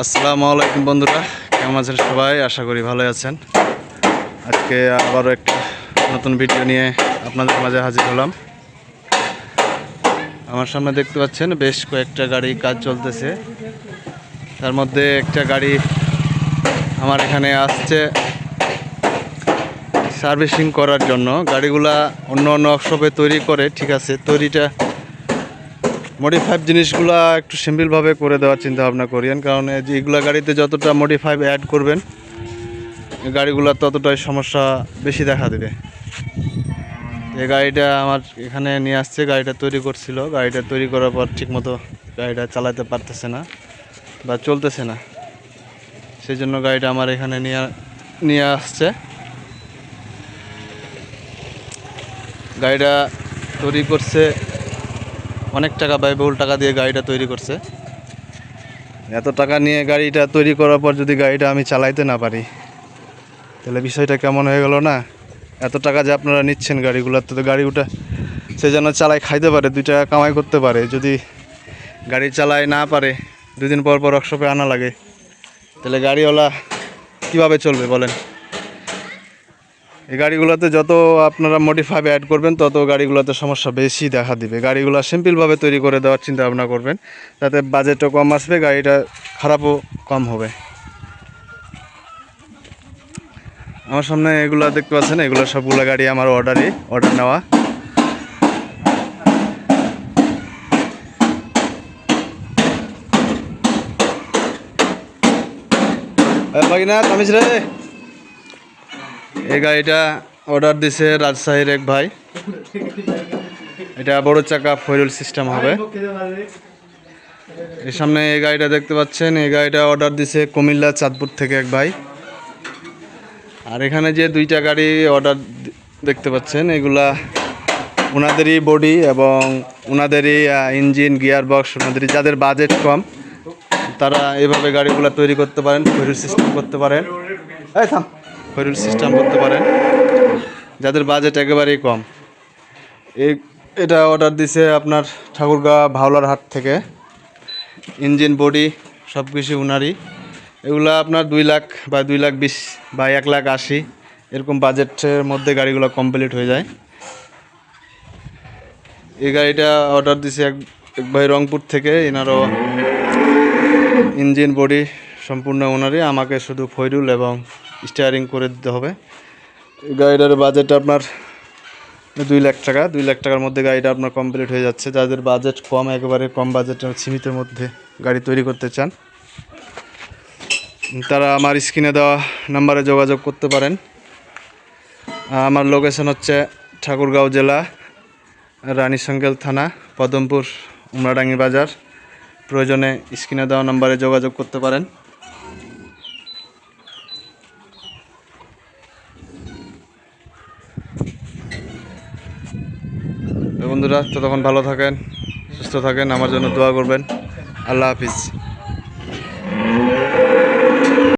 আসসালামু আলাইকুম বন্ধুরা, কেমন আছেন সবাই? আশা করি ভালো আছেন। আজকে আবারও একটা নতুন ভিডিও নিয়ে আপনাদের মাঝে হাজির হলাম। আমার সামনে দেখতে পাচ্ছেন, বেশ কয়েকটা গাড়ি কাজ চলতেছে। তার মধ্যে একটা গাড়ি আমার এখানে আসছে সার্ভিসিং করার জন্য। গাড়িগুলা অন্য অন্য ওয়ার্কশপে তৈরি করে, ঠিক আছে, তৈরিটা মডিফাইভ জিনিসগুলো একটু সিম্পলভাবে করে দেওয়ার চিন্তা ভাবনা করিয়েন কারণ যে এগুলা গাড়িতে যতটা মডিফাইভ অ্যাড করবেন গাড়িগুলো ততটাই সমস্যা বেশি দেখা দেবে। এই গাড়িটা আমার এখানে নিয়ে আসছে, গাড়িটা তৈরি করছিল। গাড়িটা তৈরি করার পর ঠিকমতো গাড়িটা চালাতে পারতেছে না বা চলতেছে না। সেই জন্য গাড়িটা আমার এখানে নিয়ে নিয়ে আসছে। গাড়িটা তৈরি করছে অনেক টাকা ব্যয়বহুল টাকা দিয়ে গাড়িটা তৈরি করছে। এত টাকা নিয়ে গাড়িটা তৈরি করার পর যদি গাড়িটা আমি চালাইতে না পারি, তাহলে বিষয়টা কেমন হয়ে গেল না? এত টাকা যে আপনারা নিচ্ছেন গাড়িগুলোর তো গাড়ি উঠে সে যেন চালাই খাইতে পারে, দুই টাকা কামাই করতে পারে। যদি গাড়ি চালায় না পারে, দুদিন পর পর ওয়ার্কশপে আনা লাগে, তাহলে গাড়িওয়ালা কীভাবে চলবে বলেন? এই গাড়িগুলোতে যত আপনারা মডিফাইভ অ্যাড করবেন, তত গাড়িগুলোতে সমস্যা বেশি দেখা দিবে। গাড়িগুলো সিম্পলভাবে তৈরি করে দেওয়ার চিন্তা ভাবনা করবেন, যাতে বাজেটও কম আসবে, গাড়িটা খারাপও কম হবে। আমার সামনে এগুলো দেখতে পাচ্ছেন, এগুলো সবগুলো গাড়ি আমার অর্ডারই অর্ডার নেওয়া। বাকিনা তামিজ রে। এই গাড়িটা অর্ডার দিছে রাজশাহীর এক ভাই। এটা বড় চাকা ফয়রুল সিস্টেম হবে। এর সামনে এই গাড়িটা দেখতে পাচ্ছেন, এই গাড়িটা অর্ডার দিছে কুমিল্লা চাঁদপুর থেকে এক ভাই। আর এখানে যে দুইটা গাড়ি অর্ডার দেখতে পাচ্ছেন, এগুলা ওনাদেরই বডি এবং ওনাদেরই ইঞ্জিন গিয়ার বক্স ওনাদেরই যাদের বাজেট কম, তারা এভাবে গাড়িগুলো তৈরি করতে পারেন, ফয়রুল সিস্টেম করতে পারেন। এই থাম। ফয়রুল সিস্টেম করতে পারেন, যাদের বাজেট একেবারেই কম। এই, এটা অর্ডার দিছে আপনার ঠাকুরগাঁ ভাওলার হাট থেকে। ইঞ্জিন, বডি সব কিছু উনারই। এগুলা আপনার দুই লাখ বা দুই লাখ বিশ বা এক লাখ আশি, এরকম বাজেটের মধ্যে গাড়িগুলো কমপ্লিট হয়ে যায়। এই গাড়িটা অর্ডার দিছে এক এক ভাই রংপুর থেকে এনারও ইঞ্জিন, বডি সম্পূর্ণ ওনারই আমাকে শুধু ফৈরুল এবং স্টিয়ারিং করে দিতে হবে। গাড়িটার বাজেট আপনার দুই লাখ টাকা, দুই লাখ টাকার মধ্যে গাড়িটা আপনার কমপ্লিট হয়ে যাচ্ছে। যাদের বাজেট কম, একেবারে কম বাজেটের সীমিতের মধ্যে গাড়ি তৈরি করতে চান, তারা আমার স্ক্রিনে দেওয়া নাম্বারে যোগাযোগ করতে পারেন। আমার লোকেশন হচ্ছে ঠাকুরগাঁও জেলা রানীশঙ্গেল থানা, পদমপুর, উমরাডাঙ্গি বাজার। প্রয়োজনে স্ক্রিনে দেওয়া নাম্বারে যোগাযোগ করতে পারেন। বন্ধুরা ততক্ষণ ভালো থাকেন সুস্থ থাকেন আমার জন্য দোয়া করবেন। আল্লাহ হাফিজ।